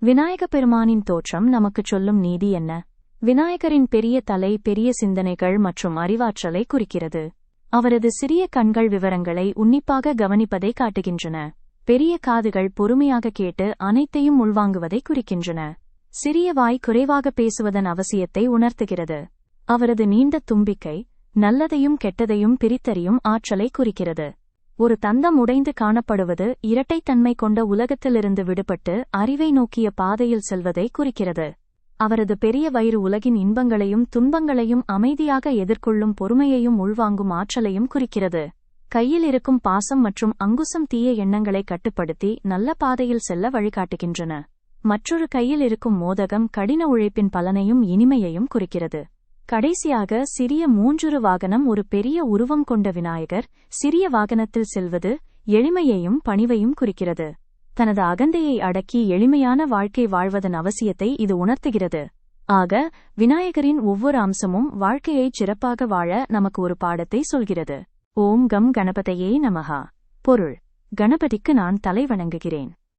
விநாயக பெருமானின் தோற்றம் நமக்குச் சொல்லும் நீதி என்ன? விநாயகரின் பெரிய தலை பெரிய சிந்தனைகள் மற்றும் அறிவாற்றலை குறிக்கிறது. அவரது சிறிய கண்கள் விவரங்களை உன்னிப்பாக கவனிப்பதை காட்டுகின்றன. பெரிய காதுகள் பொறுமையாக கேட்டு அனைத்தையும் உள்வாங்குவதை குறிக்கின்றன. சிறிய வாய் குறைவாக பேசுவதன் அவசியத்தை உணர்த்துகிறது. அவரது நீண்ட தும்பிக்கை நல்லதையும் கெட்டதையும் பிரித்தறியும் ஆற்றலை குறிக்கிறது. ஒரு தந்தம் உடைந்து காணப்படுவது இரட்டைத்தன்மை கொண்ட உலகத்திலிருந்து விடுபட்டு அறிவை நோக்கிய பாதையில் செல்வதை குறிக்கிறது. அவரது பெரிய வயிறு உலகின் இன்பங்களையும் துன்பங்களையும் அமைதியாக எதிர்கொள்ளும் பொறுமையையும் உள்வாங்கும் ஆற்றலையும் குறிக்கிறது. கையில் இருக்கும் பாசம் மற்றும் அங்குசம் தீய எண்ணங்களை கட்டுப்படுத்தி நல்ல பாதையில் செல்ல வழிகாட்டுகின்றன. மற்றொரு கையில் இருக்கும் மோதகம் கடின உழைப்பின் பலனையும் இனிமையையும் குறிக்கிறது. கடைசியாக சிறிய மூன்றுரு வாகனம் ஒரு பெரிய உருவம் கொண்ட விநாயகர் சிறிய வாகனத்தில் செல்வது எளிமையையும் பணிவையும் குறிக்கிறது. தனது அகந்தையை அடக்கி எளிமையான வாழ்க்கை வாழ்வதன் அவசியத்தை இது உணர்த்துகிறது. ஆக விநாயகரின் ஒவ்வொரு அம்சமும் வாழ்க்கையை சிறப்பாக வாழ நமக்கு ஒரு பாடத்தை சொல்கிறது. ஓம் கம் கணபதையே நமகா பொருள். கணபதிக்கு நான் தலை வணங்குகிறேன்.